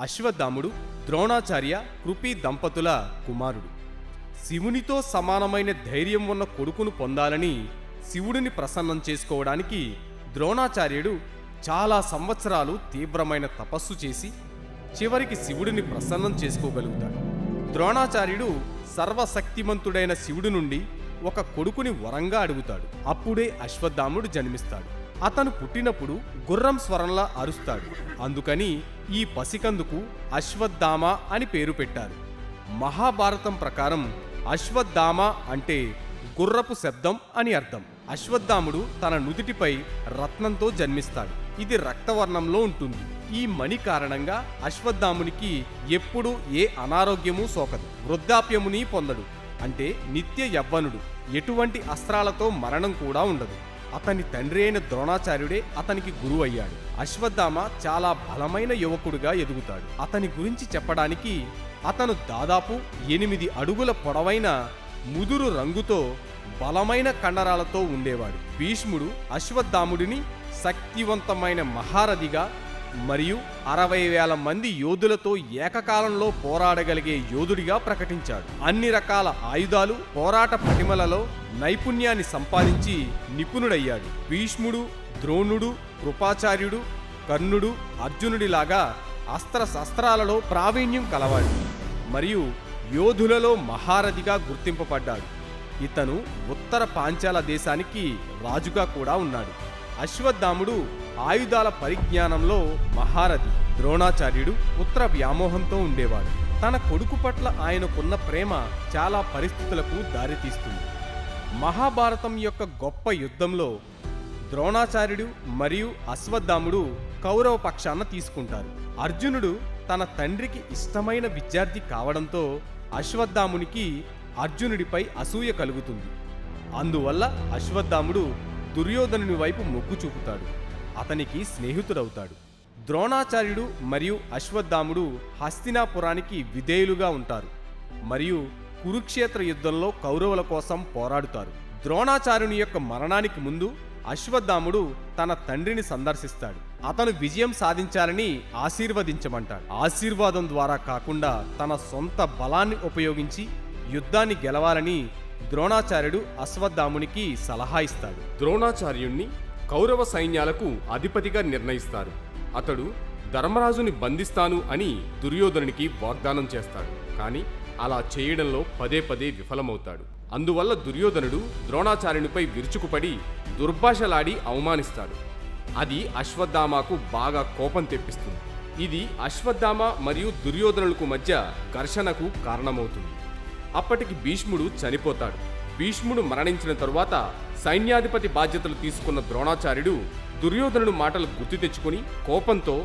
అశ్వత్థాముడు ద్రోణాచార్య కృపి దంపతుల కుమారుడు. శివునితో సమానమైన ధైర్యం ఉన్న కొడుకును పొందాలని శివుడిని ప్రసన్నం చేసుకోవడానికి ద్రోణాచార్యుడు చాలా సంవత్సరాలు తీవ్రమైన తపస్సు చేసి చివరికి శివుడిని ప్రసన్నం చేసుకోగలుగుతాడు. ద్రోణాచార్యుడు సర్వశక్తిమంతుడైన శివుడి నుండి ఒక కొడుకుని వరంగా అడుగుతాడు. అప్పుడే అశ్వత్థాముడు జన్మిస్తాడు. అతను పుట్టినప్పుడు గుర్రం స్వరంలా అరుస్తాడు. అందుకని ఈ పసికందుకు అశ్వత్థామ అని పేరు పెట్టారు. మహాభారతం ప్రకారం అశ్వత్థామ అంటే గుర్రపు శబ్దం అని అర్థం. అశ్వత్థాముడు తన నుదుటిపై రత్నంతో జన్మిస్తాడు. ఇది రక్తవర్ణంలో ఉంటుంది. ఈ మణి కారణంగా అశ్వత్థామునికి ఎప్పుడూ ఏ అనారోగ్యము సోకదు. వృద్ధాప్యముని పొందడు. అంటే నిత్య యవ్వనుడు. ఎటువంటి అస్త్రాలతో మరణం కూడా ఉండదు. అతని తండ్రి అయిన ద్రోణాచార్యుడే అతనికి గురువు అయ్యాడు అశ్వత్థామ చాలా బలమైన యువకుడుగా ఎదుగుతాడు. అతని గురించి చెప్పడానికి అతను దాదాపు ఎనిమిది అడుగుల పొడవైన ముదురు రంగుతో బలమైన కండరాలతో ఉండేవాడు. భీష్ముడు అశ్వత్థాముడిని శక్తివంతమైన మహారథిగా మరియు అరవై వేల మంది యోధులతో ఏకకాలంలో పోరాడగలిగే యోధుడిగా ప్రకటించాడు. అన్ని రకాల ఆయుధాలు పోరాట పటిమలలో నైపుణ్యాన్ని సంపాదించి నిపుణుడయ్యాడు. భీష్ముడు ద్రోణుడు కృపాచార్యుడు కర్ణుడు అర్జునుడిలాగా అస్త్ర శస్త్రాలలో ప్రావీణ్యం కలవాడు మరియు యోధులలో మహారథిగా గుర్తింపబడ్డాడు. ఇతను ఉత్తర పాంచాల దేశానికి రాజుగా కూడా ఉన్నాడు. అశ్వత్థాముడు ఆయుధాల పరిజ్ఞానంలో మహారథి ద్రోణాచార్యుడు పుత్ర వ్యామోహంతో ఉండేవాడు. తన కొడుకు పట్ల ఆయనకున్న ప్రేమ చాలా పరిస్థితులకు దారితీస్తుంది. మహాభారతం యొక్క గొప్ప యుద్ధంలో ద్రోణాచార్యుడు మరియు అశ్వత్థాముడు కౌరవ పక్షాన తీసుకుంటారు. అర్జునుడు తన తండ్రికి ఇష్టమైన విద్యార్థి కావడంతో అశ్వత్థామునికి అర్జునుడిపై అసూయ కలుగుతుంది. అందువల్ల అశ్వత్థాముడు దుర్యోధనుని వైపు మొగ్గు చూపుతాడు. అతనికి స్నేహితుడవుతాడు. ద్రోణాచార్యుడు మరియు అశ్వత్థాముడు హస్తినాపురానికి విధేయులుగా ఉంటారు మరియు కురుక్షేత్ర యుద్ధంలో కౌరవుల కోసం పోరాడుతారు. ద్రోణాచార్యుని యొక్క మరణానికి ముందు అశ్వత్థాముడు తన తండ్రిని సందర్శిస్తాడు. అతను విజయం సాధించాలని ఆశీర్వదించమంటాడు. ఆశీర్వాదం ద్వారా కాకుండా తన సొంత బలాన్ని ఉపయోగించి యుద్ధాన్ని గెలవాలని ద్రోణాచార్యుడు అశ్వత్థామునికి సలహా ఇస్తాడు. ద్రోణాచార్యుణ్ణి కౌరవ సైన్యాలకు అధిపతిగా నిర్ణయిస్తారు. అతడు ధర్మరాజుని బంధిస్తాను అని దుర్యోధనునికి వాగ్దానం చేస్తాడు. కానీ అలా చేయడంలో పదే పదే విఫలమవుతాడు. అందువల్ల దుర్యోధనుడు ద్రోణాచార్యునిపై విరుచుకుపడి దుర్భాషలాడి అవమానిస్తాడు. అది అశ్వత్థామాకు బాగా కోపం తెప్పిస్తుంది. ఇది అశ్వత్థామ మరియు దుర్యోధనులకు మధ్య ఘర్షణకు కారణమవుతుంది. అప్పటికి భీష్ముడు చనిపోతాడు. భీష్ముడు మరణించిన తరువాత సైన్యాధిపతి బాధ్యతలు తీసుకున్న ద్రోణాచార్యుడు దుర్యోధనుడు మాటలు గుర్తు తెచ్చుకొని కోపంతో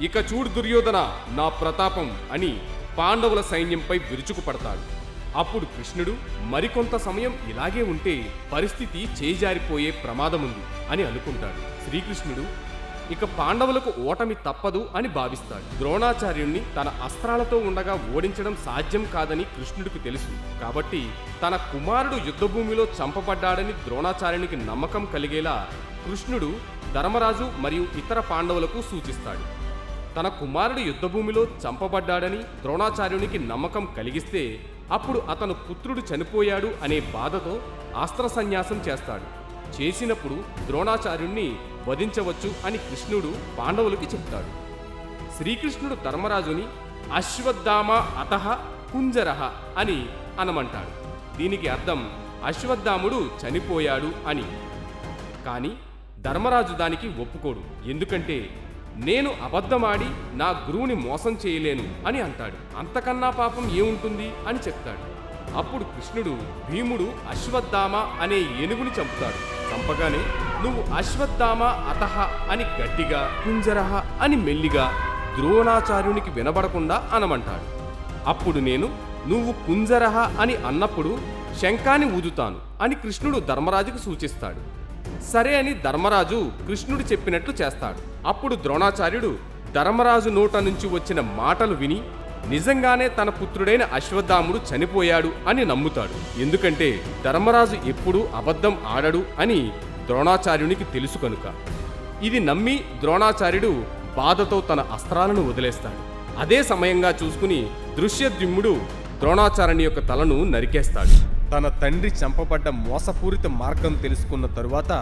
ఇక చూడు దుర్యోధన నా ప్రతాపం అని పాండవుల సైన్యంపై విరుచుకుపడతాడు అప్పుడు కృష్ణుడు మరికొంత సమయం ఇలాగే ఉంటే పరిస్థితి చేజారిపోయే ప్రమాదముంది అని అనుకుంటాడు. శ్రీకృష్ణుడు ఇక పాండవులకు ఓటమి తప్పదు అని భావిస్తాడు. ద్రోణాచార్యుణ్ణి తన అస్త్రాలతో ఉండగా ఓడించడం సాధ్యం కాదని కృష్ణుడికి తెలుసు. కాబట్టి తన కుమారుడు యుద్ధభూమిలో చంపబడ్డాడని ద్రోణాచార్యునికి నమ్మకం కలిగేలా కృష్ణుడు ధర్మరాజు మరియు ఇతర పాండవులకు సూచిస్తాడు. తన కుమారుడు యుద్ధభూమిలో చంపబడ్డాడని ద్రోణాచార్యునికి నమ్మకం కలిగిస్తే అప్పుడు అతను పుత్రుడు చనిపోయాడు అనే బాధతో అస్త్ర సన్యాసం చేస్తాడు. చేసినప్పుడు ద్రోణాచార్యుణ్ణి వధించవచ్చు అని కృష్ణుడు పాండవులకి చెప్తాడు. శ్రీకృష్ణుడు ధర్మరాజుని అశ్వత్థామ అతహ కుంజరహ అని అనమంటాడు. దీనికి అర్థం అశ్వత్థాముడు చనిపోయాడు అని. కానీ ధర్మరాజు దానికి ఒప్పుకోడు. ఎందుకంటే నేను అబద్ధమాడి నా గురువుని మోసం చేయలేను అని అంటాడు. అంతకన్నా పాపం ఏముంటుంది అని చెప్తాడు. అప్పుడు కృష్ణుడు భీముడు అశ్వత్థామ అనే ఏనుగుని చంపుతాడు. చంపగానే నువ్వు అశ్వత్థామ అతహ అని గట్టిగా కుంజరహ అని మెల్లిగా ద్రోణాచార్యునికి వినబడకుండా అనమంటాడు. అప్పుడు నేను నువ్వు కుంజరహ అని అన్నప్పుడు శంఖాన్ని ఊదుతాను అని కృష్ణుడు ధర్మరాజుకు సూచిస్తాడు. సరే అని ధర్మరాజు కృష్ణుడు చెప్పినట్లు చేస్తాడు. అప్పుడు ద్రోణాచార్యుడు ధర్మరాజు నోట నుంచి వచ్చిన మాటలు విని నిజంగానే తన పుత్రుడైన అశ్వత్థాముడు చనిపోయాడు అని నమ్ముతాడు. ఎందుకంటే ధర్మరాజు ఎప్పుడూ అబద్ధం ఆడడు అని ద్రోణాచార్యునికి తెలుసు కనుక. ఇది నమ్మి ద్రోణాచార్యుడు బాధతో తన అస్త్రాలను వదిలేస్తాడు. అదే సమయంగా చూసుకుని దృశ్యద్యుమ్ముడు ద్రోణాచార్యుని యొక్క తలను నరికేస్తాడు. తన తండ్రి చంపబడ్డ మోసపూరిత మార్గం తెలుసుకున్న తరువాత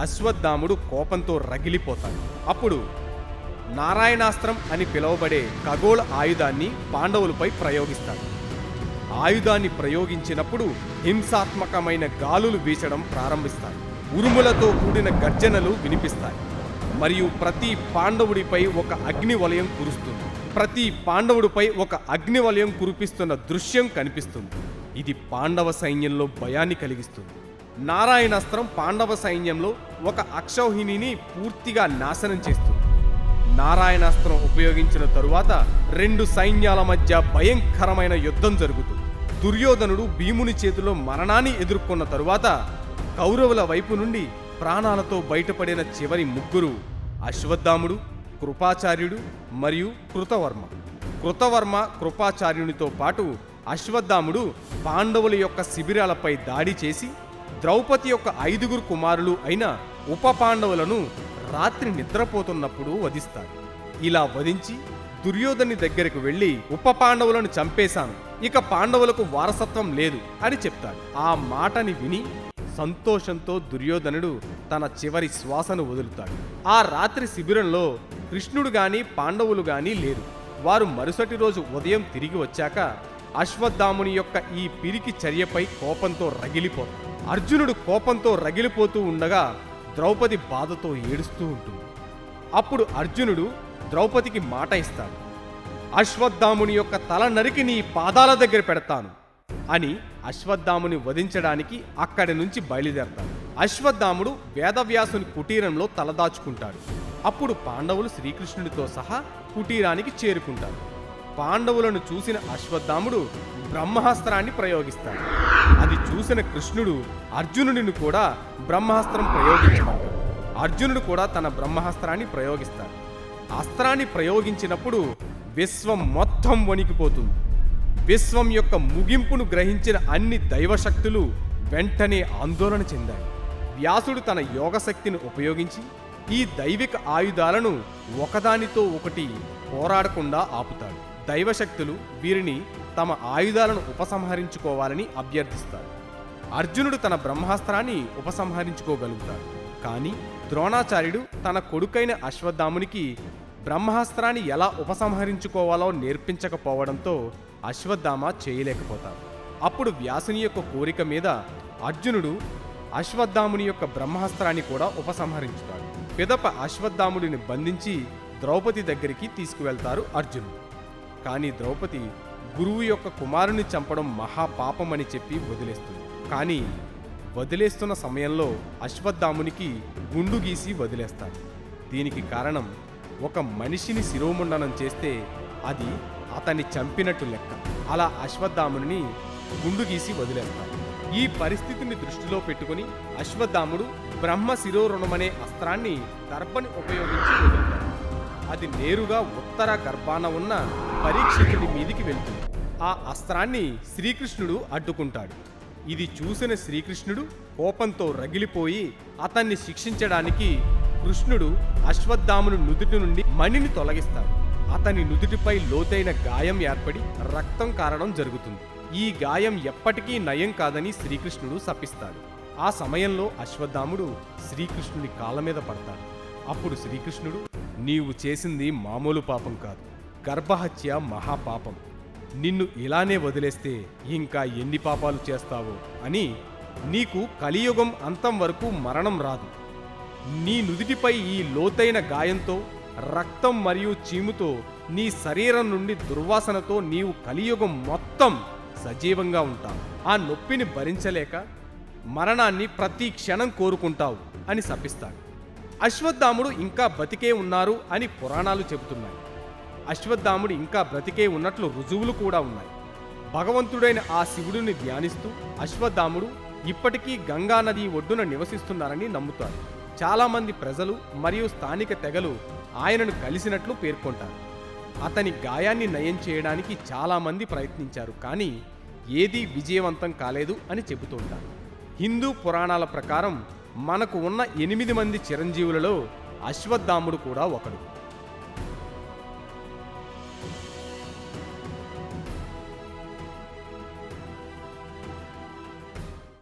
అశ్వత్థాముడు కోపంతో రగిలిపోతాడు. అప్పుడు నారాయణాస్త్రం అని పిలువబడే ఖగోళ ఆయుధాన్ని పాండవులపై ప్రయోగిస్తాడు. ఆయుధాన్ని ప్రయోగించినప్పుడు హింసాత్మకమైన గాలులు వీచడం ప్రారంభిస్తాడు. ఉరుములతో కూడిన గర్జనలు వినిపిస్తాయి. మరియు ప్రతి పాండవుడిపై ఒక అగ్ని వలయం కురుస్తుంది. ప్రతి పాండవుడిపై ఒక అగ్ని వలయం కురిపిస్తున్న దృశ్యం కనిపిస్తుంది. ఇది పాండవ సైన్యంలో భయాన్ని కలిగిస్తుంది. నారాయణాస్త్రం పాండవ సైన్యంలో ఒక అక్షౌహిణిని పూర్తిగా నాశనం చేస్తుంది. నారాయణాస్త్రం ఉపయోగించిన తరువాత రెండు సైన్యాల మధ్య భయంకరమైన యుద్ధం జరుగుతుంది. దుర్యోధనుడు భీముని చేతిలో మరణాన్ని ఎదుర్కొన్న తరువాత కౌరవుల వైపు నుండి ప్రాణాలతో బయటపడిన చివరి ముగ్గురు అశ్వత్థాముడు కృపాచార్యుడు మరియు కృతవర్మ. కృతవర్మ కృపాచార్యునితో పాటు అశ్వత్థాముడు పాండవుల యొక్క శిబిరాలపై దాడి చేసి ద్రౌపది యొక్క ఐదుగురు కుమారులు అయిన ఉప పాండవులను రాత్రి నిద్రపోతున్నప్పుడు వధిస్తాడు ఇలా వధించి దుర్యోధని దగ్గరకు వెళ్ళి ఉప పాండవులను చంపేశాను. ఇక పాండవులకు వారసత్వం లేదు అని చెప్తాడు. ఆ మాటని విని సంతోషంతో దుర్యోధనుడు తన చివరి శ్వాసను వదులుతాడు. ఆ రాత్రి శిబిరంలో కృష్ణుడు గాని పాండవులు గాని లేరు. వారు మరుసటి రోజు ఉదయం తిరిగి వచ్చాక అశ్వత్థాముని యొక్క ఈ పిరికి చర్యపై కోపంతో రగిలిపోతాడు అర్జునుడు కోపంతో రగిలిపోతూ ఉండగా ద్రౌపది బాధతో ఏడుస్తూ ఉంటుంది. అప్పుడు అర్జునుడు ద్రౌపదికి మాట ఇస్తాడు. అశ్వత్థాముని యొక్క తల నరికి నీ పాదాల దగ్గర పెడతాను. అని అశ్వత్థాముని వధించడానికి అక్కడి నుంచి బయలుదేరతాడు అశ్వత్థాముడు వేదవ్యాసుని కుటీరంలో తలదాచుకుంటాడు. అప్పుడు పాండవులు శ్రీకృష్ణుడితో సహా కుటీరానికి చేరుకుంటారు. పాండవులను చూసిన అశ్వత్థాముడు బ్రహ్మాస్త్రాన్ని ప్రయోగిస్తాడు. అది చూసిన కృష్ణుడు అర్జునుడిని కూడా బ్రహ్మాస్త్రం ప్రయోగించమంటాడు. అర్జునుడు కూడా తన బ్రహ్మాస్త్రాన్ని ప్రయోగిస్తాడు. అస్త్రాన్ని ప్రయోగించినప్పుడు విశ్వం మొత్తం వణికిపోతుంది. విశ్వం యొక్క ముగింపును గ్రహించిన అన్ని దైవశక్తులు వెంటనే ఆందోళన చెందాయి. వ్యాసుడు తన యోగశక్తిని ఉపయోగించి ఈ దైవిక ఆయుధాలను ఒకదానితో ఒకటి పోరాడకుండా ఆపుతాడు. దైవశక్తులు వీరిని తమ ఆయుధాలను ఉపసంహరించుకోవాలని అభ్యర్థిస్తాడు అర్జునుడు తన బ్రహ్మాస్త్రాన్ని ఉపసంహరించుకోగలుగుతాడు. కానీ ద్రోణాచార్యుడు తన కొడుకైన అశ్వత్థామునికి బ్రహ్మాస్త్రాన్ని ఎలా ఉపసంహరించుకోవాలో నేర్పించకపోవడంతో అశ్వత్థామ చేయలేకపోతారు. అప్పుడు వ్యాసుని యొక్క కోరిక మీద అర్జునుడు అశ్వత్థాముని యొక్క బ్రహ్మాస్త్రాన్ని కూడా ఉపసంహరించుతాడు. పిదప అశ్వత్థాముడిని బంధించి ద్రౌపది దగ్గరికి తీసుకువెళ్తారు అర్జునుడు. కానీ ద్రౌపది గురువు యొక్క కుమారుని చంపడం మహాపాపమని చెప్పి వదిలేస్తుంది. కానీ వదిలేస్తున్న సమయంలో అశ్వత్థామునికి గుండు గీసి వదిలేస్తాడు. దీనికి కారణం ఒక మనిషిని శిరోముండనం చేస్తే అది అతన్ని చంపినట్టు లెక్క. అలా అశ్వత్థాముని గుండు గీసి వదిలేస్తాడు ఈ పరిస్థితిని దృష్టిలో పెట్టుకుని అశ్వత్థాముడు బ్రహ్మ శిరోరుణమనే అస్త్రాన్ని దర్భని ఉపయోగించి వదులుతాడు. అది నేరుగా ఉత్తర గర్భాన ఉన్న పరీక్షితుడి మీదికి వెళ్తుంది. ఆ అస్త్రాన్ని శ్రీకృష్ణుడు అడ్డుకుంటాడు. ఇది చూసిన శ్రీకృష్ణుడు కోపంతో రగిలిపోయి అతన్ని శిక్షించడానికి కృష్ణుడు అశ్వత్థామును నుదుటి నుండి మణిని తొలగిస్తాడు. అతని నుదుటిపై లోతైన గాయం ఏర్పడి రక్తం కారడం జరుగుతుంది. ఈ గాయం ఎప్పటికీ నయం కాదని శ్రీకృష్ణుడు శపిస్తాడు. ఆ సమయంలో అశ్వత్థాముడు శ్రీకృష్ణుడి కాళ్ళ మీద పడతాడు. అప్పుడు శ్రీకృష్ణుడు నీవు చేసింది మామూలు పాపం కాదు. గర్భహత్య మహాపాపం. నిన్ను ఇలానే వదిలేస్తే ఇంకా ఎన్ని పాపాలు చేస్తావో అని నీకు కలియుగం అంతం వరకు మరణం రాదు. నీ నుదిటిపై ఈ లోతైన గాయంతో రక్తం మరియు చీముతో నీ శరీరం నుండి దుర్వాసనతో నీవు కలియుగం మొత్తం సజీవంగా ఉంటావు. ఆ నొప్పిని భరించలేక మరణాన్ని ప్రతి క్షణం కోరుకుంటావు అని శపిస్తాడు అశ్వత్థాముడు ఇంకా బతికే ఉన్నారు అని పురాణాలు చెబుతున్నాయి. అశ్వత్థాముడు ఇంకా బ్రతికే ఉన్నట్లు రుజువులు కూడా ఉన్నాయి. భగవంతుడైన ఆ శివుడిని ధ్యానిస్తూ అశ్వత్థాముడు ఇప్పటికీ గంగా నది ఒడ్డున నివసిస్తున్నారని నమ్ముతారు. చాలామంది ప్రజలు మరియు స్థానిక తెగలు ఆయనను కలిసినట్లు పేర్కొంటారు. అతని గాయాన్ని నయం చేయడానికి చాలామంది ప్రయత్నించారు కానీ ఏదీ విజయవంతం కాలేదు అని చెబుతుంటారు. హిందూ పురాణాల ప్రకారం మనకు ఉన్న ఎనిమిది మంది చిరంజీవులలో అశ్వత్థాముడు కూడా ఒకడు.